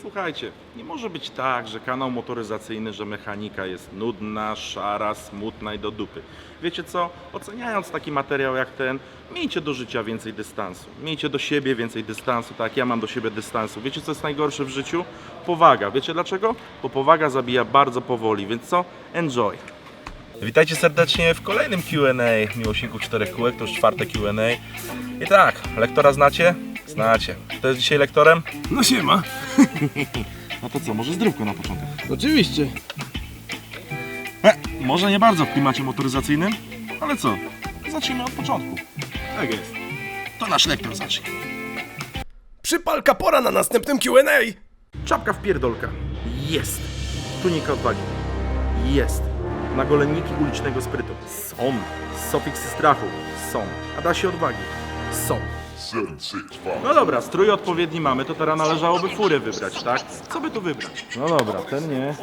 Słuchajcie, nie może być tak, że kanał motoryzacyjny, że mechanika jest nudna, szara, smutna i do dupy. Wiecie co? Oceniając taki materiał jak ten, miejcie do życia więcej dystansu. Miejcie do siebie więcej dystansu, tak ja mam do siebie dystansu. Wiecie co jest najgorsze w życiu? Powaga. Wiecie dlaczego? Bo powaga zabija bardzo powoli, więc co? Enjoy. Witajcie serdecznie w kolejnym Q&A Miłośników Czterech Kółek, to już czwarte Q&A. I tak, lektora znacie? Znacie. Kto jest dzisiaj lektorem? No siema. No to co, może zdrówko na początek? Oczywiście. E, może nie bardzo w klimacie motoryzacyjnym, ale co? Zacznijmy od początku. Tak jest. To nasz lektor zacznie. Przypalka pora na następnym Q&A. Czapka w pierdolka. Jest. Tunika odwagi. Jest. Nagolenniki ulicznego sprytu. Są. Sofiksy strachu. Są. A da się odwagi. Są. No dobra, strój odpowiedni mamy, to teraz należałoby furę wybrać, tak? Co by tu wybrać? No dobra, ten nie.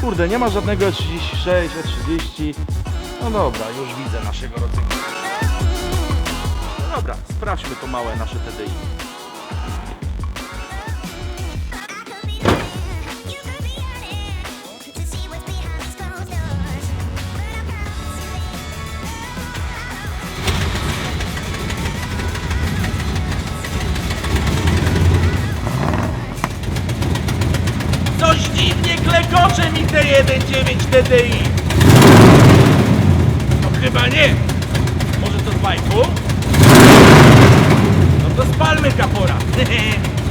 Kurde, nie ma żadnego E36, E30. No dobra, już widzę naszego rodzaju. No dobra, sprawdźmy to małe nasze TDI. Klekocze mi te 1.9 TDI. No chyba nie. Może to z bajku? No to spalmy kapora.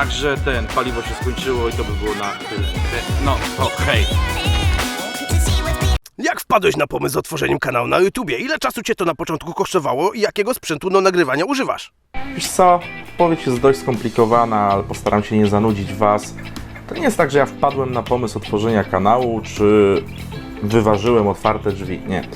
tak, że ten, paliwo się skończyło i to by było na tyle. No to hej. Jak wpadłeś na pomysł z otworzeniem kanału na YouTubie? Ile czasu cię to na początku kosztowało i jakiego sprzętu do nagrywania używasz? Wiesz co, odpowiedź jest dość skomplikowana, ale postaram się nie zanudzić Was. To nie jest tak, że ja wpadłem na pomysł otworzenia kanału, czy wyważyłem otwarte drzwi. Nie.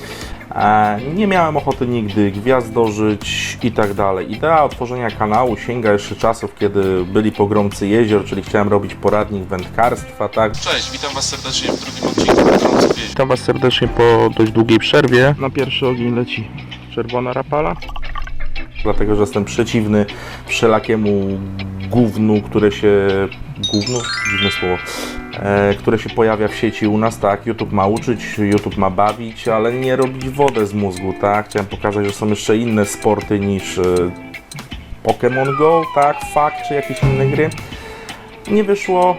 Nie miałem ochoty nigdy gwiazdożyć i tak dalej. Idea otworzenia kanału sięga jeszcze czasów, kiedy byli pogromcy jezior, czyli chciałem robić poradnik wędkarstwa, tak? Cześć, witam Was serdecznie w drugim odcinku Pogromców. Witam Was serdecznie po dość długiej przerwie. Na pierwszy ogień leci czerwona rapala. Dlatego, że jestem przeciwny wszelakiemu gównu, które się... Gówno? Dziwne słowo. E, które się pojawia w sieci u nas, tak? YouTube ma uczyć, YouTube ma bawić, ale nie robić wodę z mózgu, tak? Chciałem pokazać, że są jeszcze inne sporty niż e, Pokémon Go, tak? Fakt, czy jakieś inne gry. Nie wyszło,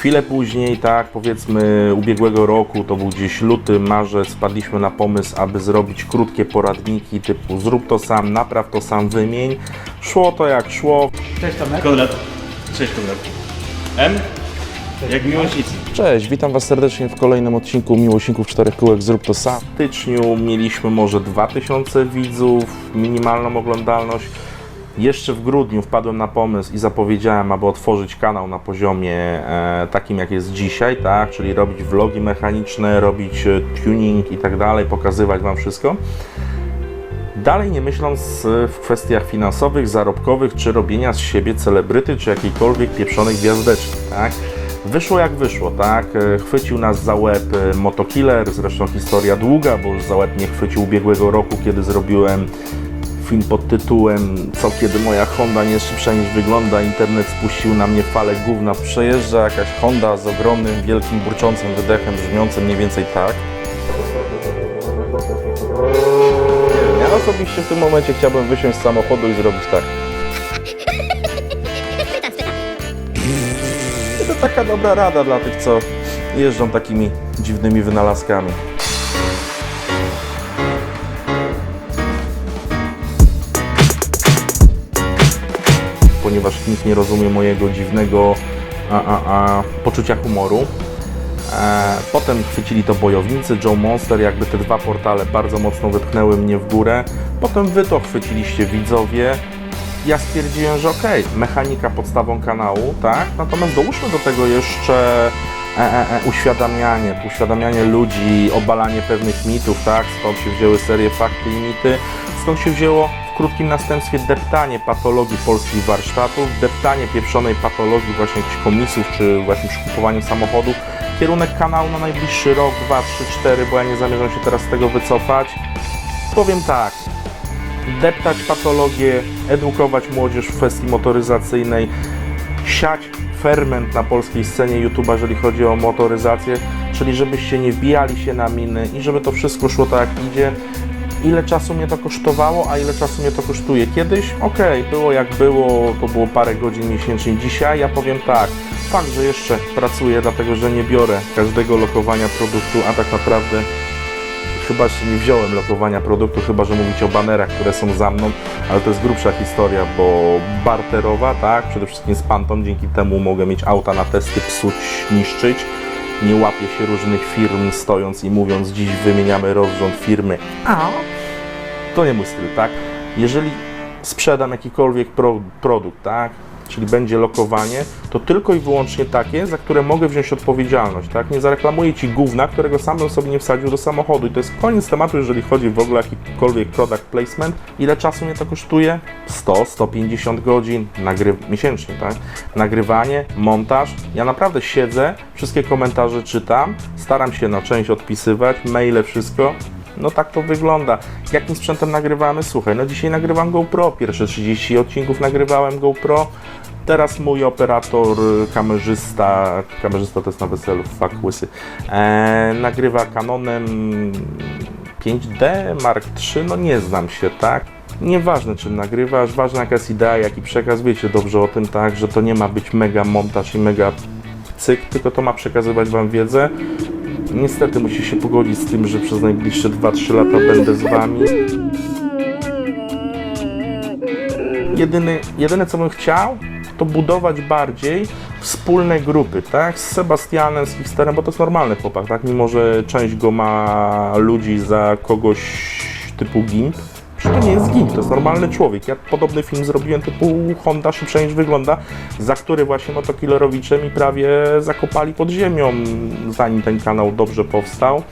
Chwilę później, tak powiedzmy ubiegłego roku, to był gdzieś luty, marzec, wpadliśmy na pomysł, aby zrobić krótkie poradniki typu zrób to sam, napraw to sam, wymień. Szło to jak szło. Konrad. Cześć Konrad. M? Jak miłośnicy. Cześć, witam Was serdecznie w kolejnym odcinku Miłośników Czterech Kółek Zrób to sam. W styczniu mieliśmy może 2000 widzów, minimalną oglądalność. Jeszcze w grudniu wpadłem na pomysł i zapowiedziałem, aby otworzyć kanał na poziomie e, takim jak jest dzisiaj, tak? Czyli robić vlogi mechaniczne, robić e, tuning i tak dalej, pokazywać Wam wszystko. Dalej nie myśląc e, w kwestiach finansowych, zarobkowych, czy robienia z siebie celebryty, czy jakiejkolwiek pieprzonej gwiazdeczki, tak? Wyszło jak wyszło, tak? E, Chwycił nas za łeb e, Motokiller, zresztą historia długa, bo za łeb mnie chwycił ubiegłego roku, kiedy zrobiłem film pod tytułem Co kiedy moja Honda nie jest szybsza niż wygląda, internet spuścił na mnie falę gówna. Przejeżdża jakaś Honda z ogromnym, wielkim, burczącym wydechem, brzmiącym mniej więcej tak. Ja osobiście w tym momencie chciałbym wysiąść z samochodu i zrobić tak. Taka dobra rada dla tych, co jeżdżą takimi dziwnymi wynalazkami. ponieważ nikt nie rozumie mojego dziwnego a, a, a, poczucia humoru. E, Potem chwycili to bojownicy, Joe Monster, jakby te dwa portale bardzo mocno wypchnęły mnie w górę. Potem wy to chwyciliście widzowie. Ja stwierdziłem, że okej, mechanika podstawą kanału, tak? Natomiast dołóżmy do tego jeszcze e, e, e, uświadamianie, uświadamianie ludzi, obalanie pewnych mitów, tak? Stąd się wzięły serie Fakty i Mity, stąd się wzięło w krótkim następstwie deptanie patologii polskich warsztatów, deptanie pieprzonej patologii właśnie jakichś komisów, czy właśnie przy kupowaniu samochodów. Kierunek kanału na najbliższy rok, dwa, trzy, cztery, bo ja nie zamierzam się teraz z tego wycofać. Powiem tak, deptać patologię, edukować młodzież w kwestii motoryzacyjnej, siać ferment na polskiej scenie YouTube'a, jeżeli chodzi o motoryzację, czyli żebyście nie wbijali się na miny i żeby to wszystko szło tak jak idzie. Ile czasu mnie to kosztowało, a ile czasu mnie to kosztuje? Kiedyś, okej, było jak było, to było parę godzin miesięcznie. Dzisiaj ja powiem tak, fakt, że jeszcze pracuję, dlatego że nie biorę każdego lokowania produktu, a tak naprawdę chyba się nie wziąłem lokowania produktu, chyba że mówicie o banerach, które są za mną, ale to jest grubsza historia, bo barterowa, tak, przede wszystkim z Pantą, dzięki temu mogę mieć auta na testy, psuć, niszczyć. Nie łapię się różnych firm stojąc i mówiąc, dziś wymieniamy rozrząd firmy A. To nie mój styl, tak? Jeżeli sprzedam jakikolwiek pro, produkt, tak? Czyli będzie lokowanie, to tylko i wyłącznie takie, za które mogę wziąć odpowiedzialność, tak? Nie zareklamuję Ci gówna, którego sam bym sobie nie wsadził do samochodu. I to jest koniec tematu, jeżeli chodzi w ogóle o jakikolwiek product placement. Ile czasu mnie to kosztuje? 100, 150 godzin nagry... miesięcznie, tak? Nagrywanie, montaż. Ja naprawdę siedzę, wszystkie komentarze czytam, staram się na część odpisywać, maile, wszystko. No tak to wygląda. Jakim sprzętem nagrywamy? Słuchaj, no dzisiaj nagrywam GoPro. Pierwsze 30 odcinków nagrywałem GoPro. Teraz mój operator, kamerzysta, kamerzysta to jest na weselu, fuck łysy, e, nagrywa Canonem 5D Mark III, no nie znam się, tak? Nieważne czym nagrywasz, ważna jaka jest idea, jaki przekaz, wiecie dobrze o tym, tak, że to nie ma być mega montaż i mega cyk, tylko to ma przekazywać Wam wiedzę. Niestety musi się pogodzić z tym, że przez najbliższe 2-3 lata będę z Wami. Jedyny, jedyne co bym chciał, to budować bardziej wspólne grupy, tak? Z Sebastianem, z Hipsterem, bo to jest normalny chłopak, tak? Mimo, że część go ma ludzi za kogoś typu GIMP, że to nie jest GIMP, to jest normalny człowiek. Ja podobny film zrobiłem typu Honda szybsza niż wygląda, za który właśnie motokillerowicze mi prawie zakopali pod ziemią, zanim ten kanał dobrze powstał.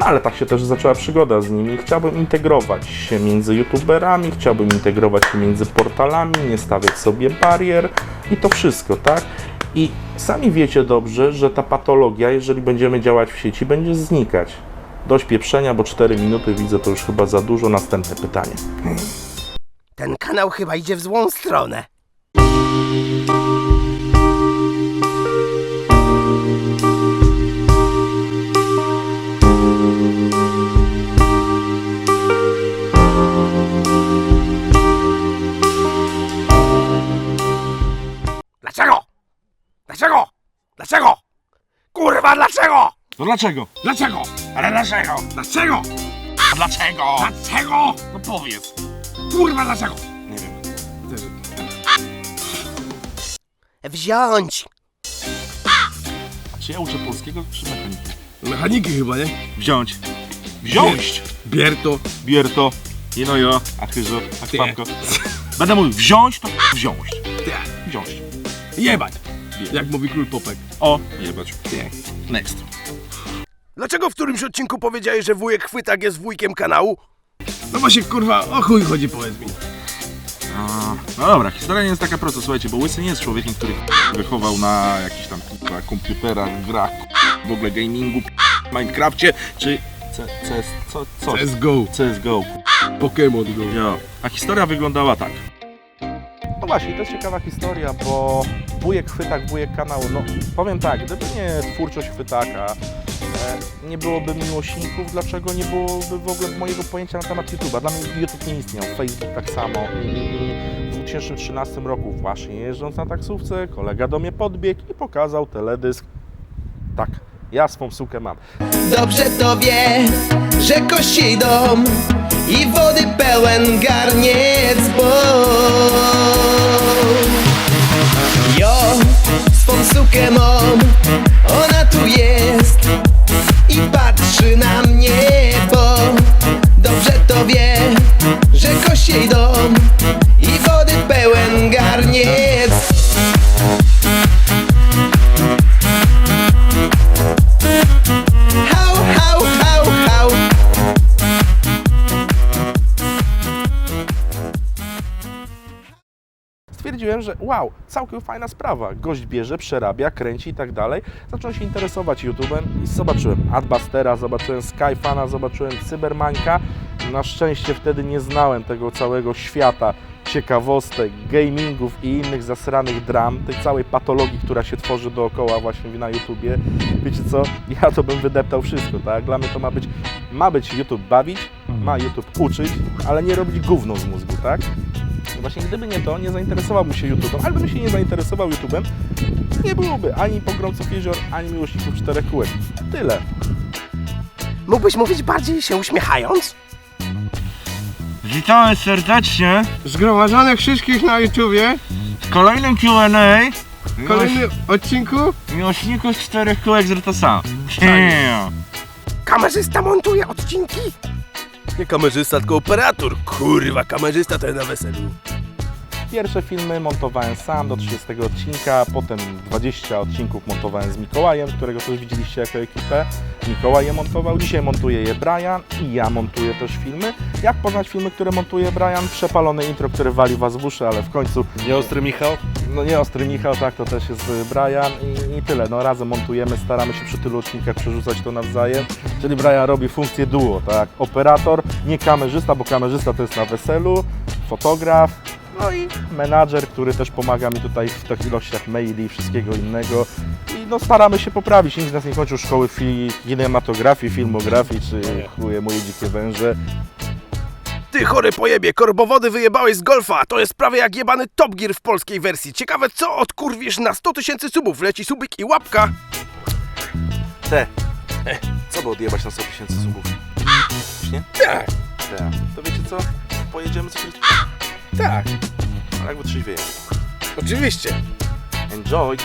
No ale tak się też zaczęła przygoda z nimi. Chciałbym integrować się między youtuberami, chciałbym integrować się między portalami, nie stawiać sobie barier i to wszystko, tak? I sami wiecie dobrze, że ta patologia, jeżeli będziemy działać w sieci, będzie znikać. Dość pieprzenia, bo 4 minuty widzę to już chyba za dużo. Następne pytanie. Ten kanał chyba idzie w złą stronę. Kurwa, dlaczego? No dlaczego? Dlaczego? Ale dlaczego? Dlaczego? A dlaczego? Dlaczego? No powiedz. Kurwa, dlaczego? Nie wiem. Wziąć. Czy ja uczę polskiego, czy mechaniki? Mechaniki chyba, nie? Wziąć. Wziąć! Bierto. Bierto. Jenojo. Achyzo. Akwamko. Będę mówił wziąć, to wziąć. Wziąć. Jebać. Jak mówi król Popek. O, jebać. Next. Dlaczego w którymś odcinku powiedziałeś, że wujek Chwytak jest wujkiem kanału? No właśnie kurwa, o chuj chodzi powiedz mi. No dobra, historia nie jest taka prosta, słuchajcie, bo Łysy nie jest człowiekiem, który wychował na jakichś tam kurwa, komputerach, grach, w ogóle gamingu, Minecrafcie, czy C, CS, co, coś. CSGO. CSGO. Pokémon Go. Jo. A historia wyglądała tak. No właśnie, to jest ciekawa historia, bo wujek chwytak, wujek kanału, no powiem tak, gdyby nie twórczość chwytaka, e, nie byłoby miłośników, dlaczego nie byłoby w ogóle mojego pojęcia na temat YouTube'a? Dla mnie YouTube nie istniał, Facebook tak samo i w 2013 roku właśnie jeżdżąc na taksówce, kolega do mnie podbiegł i pokazał teledysk. Tak, ja swą sukę mam. Dobrze to wie, że kości dom i wody pełen garniec, bo Jo, swą sukę mam, ona tu jest i patrzy na mnie, bo dobrze to wie, że kościej dom wow, całkiem fajna sprawa. Gość bierze, przerabia, kręci i tak dalej. Zacząłem się interesować YouTube'em i zobaczyłem Adbustera, zobaczyłem Skyfana, zobaczyłem Cybermańka. Na szczęście wtedy nie znałem tego całego świata ciekawostek, gamingów i innych zasranych dram, tej całej patologii, która się tworzy dookoła właśnie na YouTubie. Wiecie co? Ja to bym wydeptał wszystko, tak? Dla mnie to ma być, ma być YouTube bawić, ma YouTube uczyć, ale nie robić gówno z mózgu, tak? Właśnie gdyby nie to, nie zainteresowałbym się YouTube'em, albo bym się nie zainteresował YouTube'em, nie byłoby ani pogromców jezior, ani miłośników czterech kółek. Tyle. Mógłbyś mówić bardziej się uśmiechając? Witamy serdecznie Zgromadzonych wszystkich na YouTubie. w kolejnym Q&A W kolejnym odcinku. miłośników czterech kółek z Rytosa. Yeah. Kamerzysta montuje odcinki? Nie kamerzysta, tylko operator. Kurwa, kamerzysta to jest na weselu. Pierwsze filmy montowałem sam do 30 odcinka, potem 20 odcinków montowałem z Mikołajem, którego też widzieliście jako ekipę. Mikołaj je montował, dzisiaj montuje je Brian i ja montuję też filmy. Jak poznać filmy, które montuje Brian? Przepalone intro, które wali was w uszy, ale w końcu... Nie ostry Michał? No nie Ostry Michał, tak, to też jest y, Brian i, i tyle. No razem montujemy, staramy się przy tylu odcinkach przerzucać to nawzajem. Czyli Brian robi funkcję duo, tak? Operator, nie kamerzysta, bo kamerzysta to jest na weselu, fotograf, no i menadżer, który też pomaga mi tutaj w tych ilościach maili i wszystkiego innego. I no staramy się poprawić. Nikt z nas nie kończył szkoły fi- kinematografii, filmografii, czy chuje moje dzikie węże. Ty chory pojebie, korbowody wyjebałeś z golfa. To jest prawie jak jebany Top Gear w polskiej wersji. Ciekawe co odkurwisz na 100 tysięcy subów. Leci subik i łapka. Te. Co by odjebać na 100 tysięcy subów? Nie? Tak, Te. To wiecie co? Pojedziemy coś... tak, Ale jak wytrzeźwieje. oczywiście. Enjoy!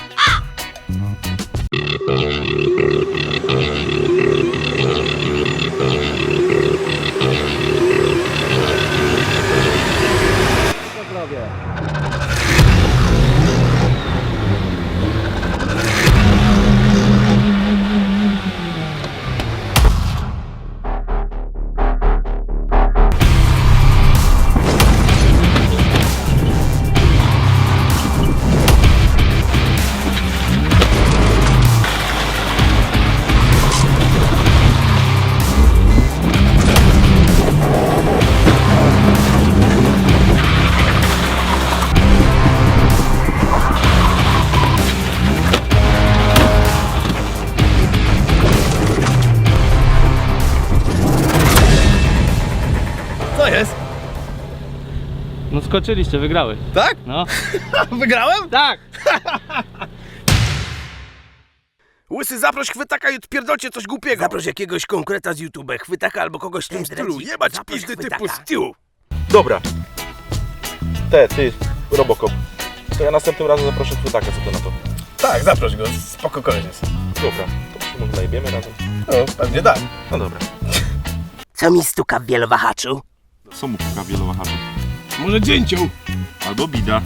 No skoczyliście, wygrały. Tak? No. Wygrałem? Tak! Łysy, zaproś chwytaka i odpierdolcie coś głupiego. Zaproś jakiegoś konkreta z YouTube, chwytaka albo kogoś w tym stylu. Jebać pizdy typu Stu. Dobra. Te, ty, Robocop. To ja następnym razem zaproszę chwytaka, co ty na to? Tak, zaproś go, spoko koleś jest. Dobra, to się może najebiemy razem? No, pewnie tak. No dobra. Co mi stuka w wielowahaczu? Co mu puka wielowahaczy? Może dzięcioł. Albo bida.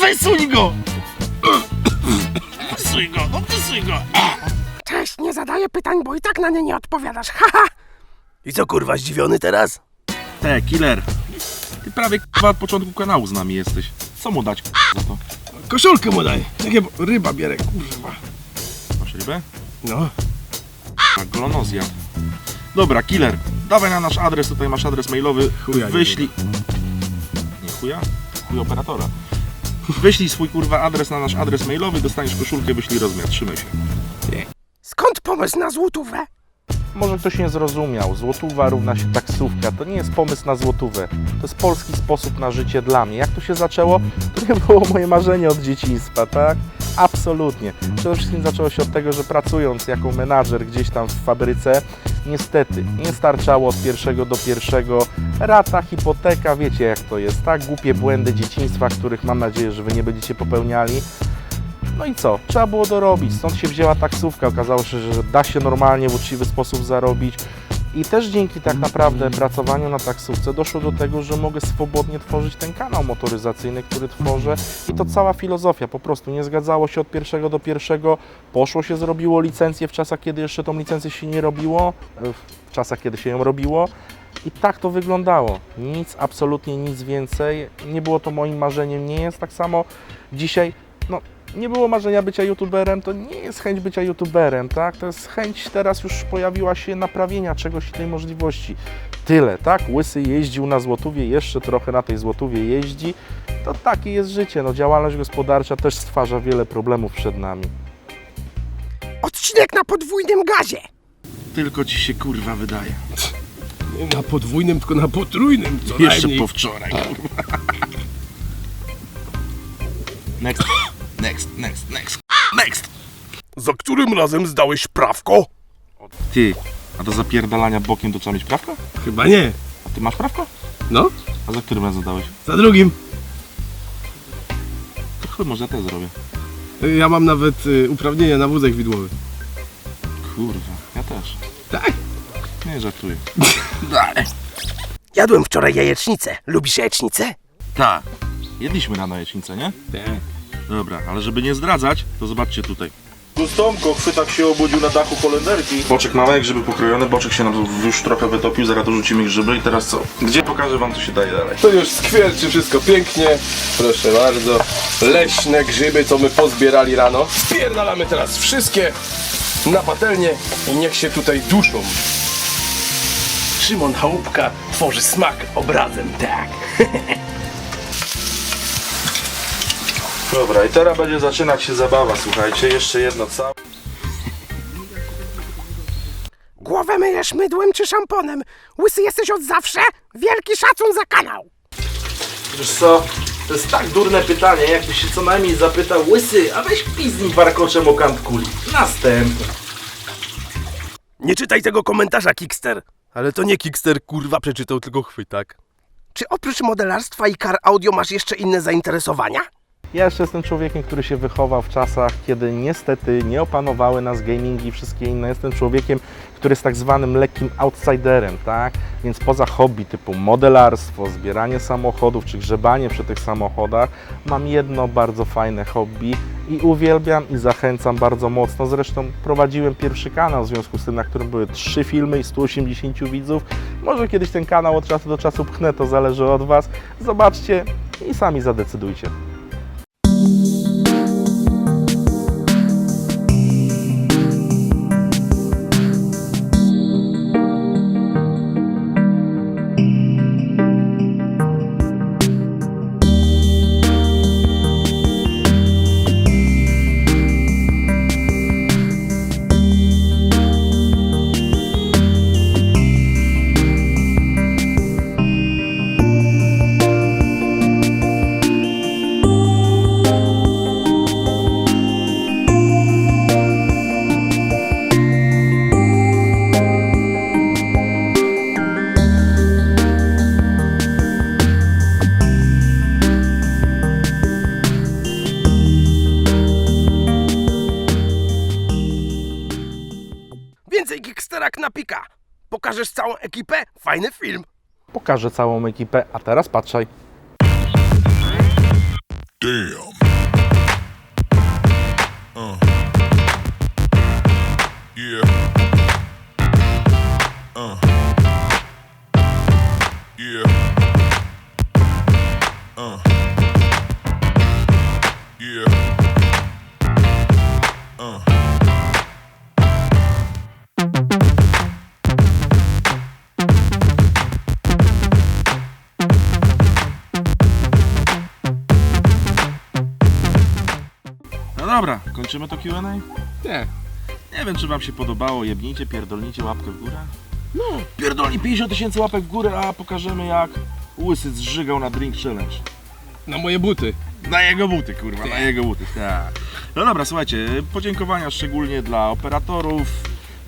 Wysuń go! Wysuń go, no wysuń go! Cześć, nie zadaję pytań, bo i tak na nie nie odpowiadasz, haha! I co kurwa, zdziwiony teraz? Te, killer. Ty prawie k***a od początku kanału z nami jesteś. Co mu dać k***a, za to? Koszulkę mu daj. Takie ryba bierę, kurwa. Masz rybę? No. A glonozja. Dobra, killer. Dawaj na nasz adres, tutaj masz adres mailowy. Chuja nie Wyślij. Nie chuja? Chuj operatora. Wyślij swój kurwa adres na nasz adres mailowy, dostaniesz koszulkę, wyślij rozmiar. Trzymaj się. Skąd pomysł na złotówę? Może ktoś nie zrozumiał. Złotówa równa się taksówka. To nie jest pomysł na złotówę. To jest polski sposób na życie dla mnie. Jak to się zaczęło? To nie było moje marzenie od dzieciństwa, tak? Absolutnie. Przede wszystkim zaczęło się od tego, że pracując jako menadżer gdzieś tam w fabryce, niestety nie starczało od pierwszego do pierwszego. Rata, hipoteka, wiecie jak to jest, tak? Głupie błędy dzieciństwa, których mam nadzieję, że Wy nie będziecie popełniali. No i co? Trzeba było dorobić, stąd się wzięła taksówka. Okazało się, że da się normalnie, w uczciwy sposób zarobić. I też dzięki tak naprawdę pracowaniu na taksówce doszło do tego, że mogę swobodnie tworzyć ten kanał motoryzacyjny, który tworzę. I to cała filozofia, po prostu nie zgadzało się od pierwszego do pierwszego. Poszło się, zrobiło licencję w czasach, kiedy jeszcze tą licencję się nie robiło, w czasach, kiedy się ją robiło. I tak to wyglądało. Nic, absolutnie nic więcej. Nie było to moim marzeniem, nie jest tak samo dzisiaj. Nie było marzenia bycia youtuberem, to nie jest chęć bycia youtuberem, tak? To jest chęć, teraz już pojawiła się naprawienia czegoś i tej możliwości. Tyle, tak? Łysy jeździł na Złotówie, jeszcze trochę na tej Złotówie jeździ. To takie jest życie, no działalność gospodarcza też stwarza wiele problemów przed nami. Odcinek na podwójnym gazie. Tylko ci się kurwa wydaje. Nie na podwójnym, tylko na potrójnym, co Jeszcze najmniej. po wczoraj. kurwa. Next, next, next, next, next. Za którym razem zdałeś prawko? Ty, a do zapierdalania bokiem to trzeba mieć prawko? Chyba nie. A ty masz prawko? No, A za którym razem dałeś? za drugim. To chuj, może ja też zrobię. Ja mam nawet y, uprawnienia na wózek widłowy. Kurwa, ja też. Tak? Nie żartuję. Jadłem wczoraj jajecznicę. Lubisz jajecznicę? Tak. Jedliśmy rano jajecznicę, nie? Tak. Dobra, ale żeby nie zdradzać, to zobaczcie tutaj. Gustomko, chwytak się obudził na dachu holenderki. Boczek małek, grzyby pokrojone, boczek się nam już trochę wytopił, zaraz dorzucimy grzyby i teraz co? Gdzie pokażę wam, co się daje dalej? To już skwierczy wszystko pięknie. Proszę bardzo. Leśne grzyby, co my pozbierali rano. Spierdalamy teraz wszystkie na patelnię i niech się tutaj duszą. Szymon Chałupka tworzy smak obrazem, tak. Dobra, i teraz będzie zaczynać się zabawa, słuchajcie, jeszcze jedno całe. Głowę myjesz mydłem czy szamponem? Łysy jesteś od zawsze? Wielki szacun za kanał. Wiesz co, to jest tak durne pytanie, jakby się co najmniej zapytał Łysy, a weź piznim warkoczem o kant kuli. Następny. Nie czytaj tego komentarza, Kickster. Ale to nie Kickster, kurwa, przeczytał, tylko chwytak. Czy oprócz modelarstwa i car audio masz jeszcze inne zainteresowania? Ja jeszcze jestem człowiekiem, który się wychował w czasach, kiedy niestety nie opanowały nas gamingi i wszystkie inne. Jestem człowiekiem, który jest tak zwanym lekkim outsiderem, tak? Więc poza hobby typu modelarstwo, zbieranie samochodów czy grzebanie przy tych samochodach, mam jedno bardzo fajne hobby i uwielbiam i zachęcam bardzo mocno. Zresztą prowadziłem pierwszy kanał w związku z tym, na którym były trzy filmy i 180 widzów. Może kiedyś ten kanał od czasu do czasu pchnę, to zależy od Was. Zobaczcie i sami zadecydujcie. Całą ekipę? Fajny film. Pokażę całą ekipę, a teraz patrzaj. Damn. Kończymy to Q&A? Nie. Nie wiem, czy wam się podobało, jebnijcie, pierdolnijcie łapkę w górę. No, pierdolni 50 tysięcy łapek w górę, a pokażemy jak Łysy zżygał na Drink Challenge. Na moje buty. Na jego buty, kurwa, na jego buty, tak. No dobra, słuchajcie, podziękowania szczególnie dla operatorów,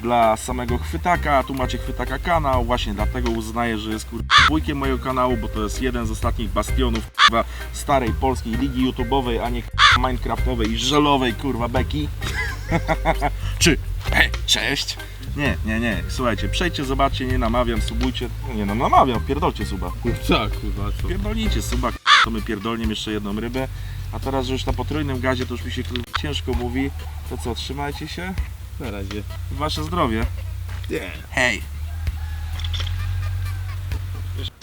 dla samego chwytaka, tu macie chwytaka kanał, właśnie dlatego uznaję, że jest kurwa wujkiem mojego kanału, bo to jest jeden z ostatnich bastionów kurwa starej polskiej ligi YouTube'owej, a nie kurwa minecraftowej i żelowej kurwa beki. Czy hej, cześć? Nie, nie, nie, słuchajcie, przejdźcie, zobaczcie, nie namawiam, subujcie, nie no namawiam, pierdolcie suba. Tak, kurwa, co? Pierdolnijcie suba, to my pierdolniem jeszcze jedną rybę. A teraz, że już na potrójnym gazie to już mi się kurwa, ciężko mówi, to co, trzymajcie się, Na razie. wasze zdrowie. Hej!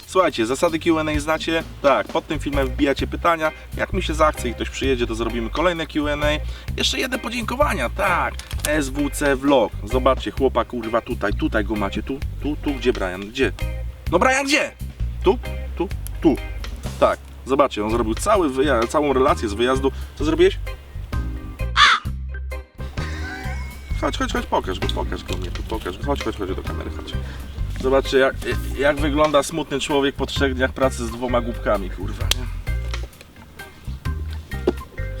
Słuchajcie, zasady Q&A znacie? Tak, pod tym filmem wbijacie pytania. Jak mi się zachce i ktoś przyjedzie, to zrobimy kolejne Q&A. Jeszcze jedne podziękowania, tak. SWC Vlog. Zobaczcie, chłopak kurwa tutaj, tutaj go macie. Tu, tu, tu, gdzie Brian? Gdzie? No Brian, gdzie? Tu, tu, tu. Tak, zobaczcie, on zrobił cały całą relację z wyjazdu. Co zrobiłeś? Chodź, chodź, chodź, pokaż go, pokaż go mnie tu, pokaż go. Chodź, chodź, chodź do kamery, chodź. Zobaczcie, jak, jak wygląda smutny człowiek po trzech dniach pracy z dwoma głupkami, kurwa, nie?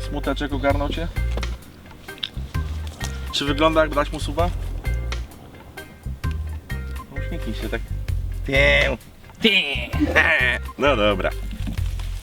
Smuteczek ogarnął cię? Czy wygląda jak dać mu suba? Uśmiechnij się tak. No dobra.